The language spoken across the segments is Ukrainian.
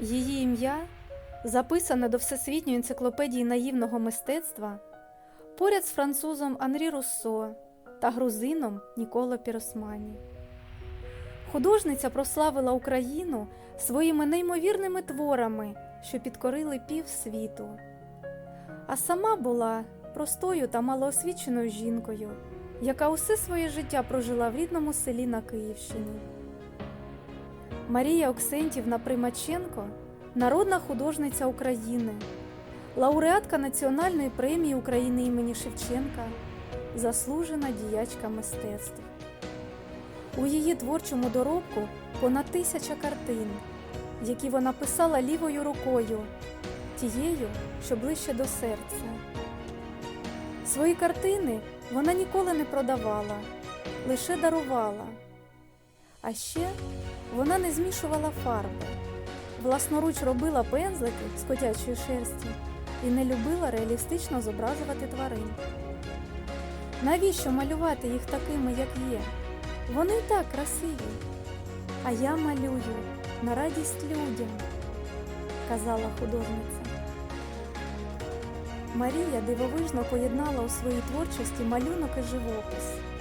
Її ім'я записане до Всесвітньої енциклопедії наївного мистецтва поряд з французом Анрі Руссо та грузином Ніколо Піросмані. Художниця прославила Україну своїми неймовірними творами, що підкорили пів світу. А сама була простою та малоосвіченою жінкою, яка усе своє життя прожила в рідному селі на Київщині. Марія Оксентівна Примаченко народна художниця України, лауреатка Національної премії України імені Шевченка, заслужена діячка мистецтв. У її творчому доробку понад тисяча картин, які вона писала лівою рукою, тією, що ближче до серця. Свої картини вона ніколи не продавала, лише дарувала. А ще вона не змішувала фарби, власноруч робила пензлики з котячої шерсті і не любила реалістично зображувати тварин. Навіщо малювати їх такими, як є? Вони і так красиві. А я малюю на радість людям, казала художниця. Марія дивовижно поєднала у своїй творчості малюнок і живопис.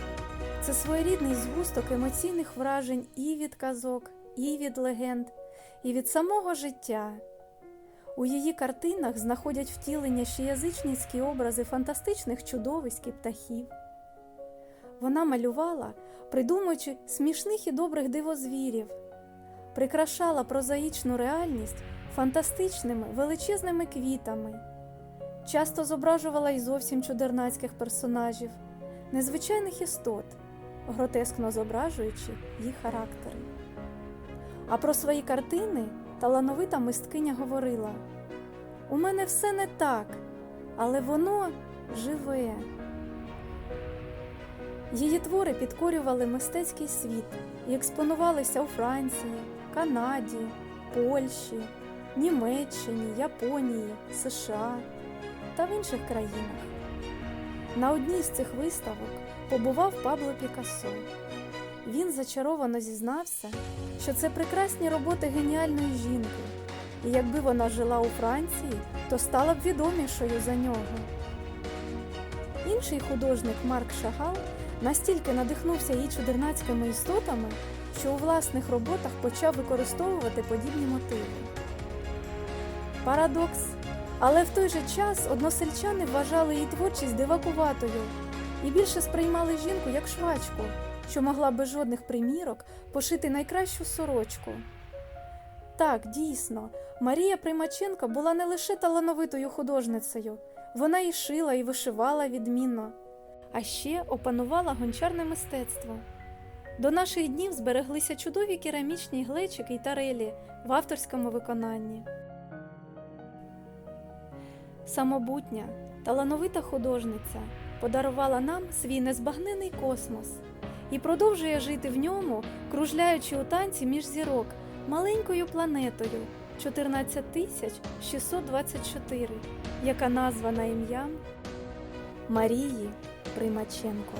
Це своєрідний згусток емоційних вражень і від казок, і від легенд, і від самого життя. У її картинах знаходять втілення ще язичницькі образи фантастичних чудовиськ і птахів. Вона малювала, придумуючи смішних і добрих дивозвірів, прикрашала прозаїчну реальність фантастичними величезними квітами, часто зображувала й зовсім чудернацьких персонажів, незвичайних істот, гротескно зображуючи їх характери. А про свої картини талановита мисткиня говорила: У мене все не так, але воно живе. Її твори підкорювали мистецький світ і експонувалися у Франції, Канаді, Польщі, Німеччині, Японії, США та в інших країнах. На одній з цих виставок побував Пабло Пікассо. Він зачаровано зізнався, що це прекрасні роботи геніальної жінки, і якби вона жила у Франції, то стала б відомішою за нього. Інший художник Марк Шагал настільки надихнувся її чудернацькими істотами, що у власних роботах почав використовувати подібні мотиви. Парадокс. Але в той же час односельчани вважали її творчість дивакуватою і більше сприймали жінку як швачку, що могла без жодних примірок пошити найкращу сорочку. Так, дійсно, Марія Примаченко була не лише талановитою художницею, вона і шила, і вишивала відмінно, а ще опанувала гончарне мистецтво. До наших днів збереглися чудові керамічні глечики й тарелі в авторському виконанні. Самобутня, талановита художниця подарувала нам свій незбагнений космос і продовжує жити в ньому, кружляючи у танці між зірок маленькою планетою 14624, яка названа ім'ям Марії Примаченко.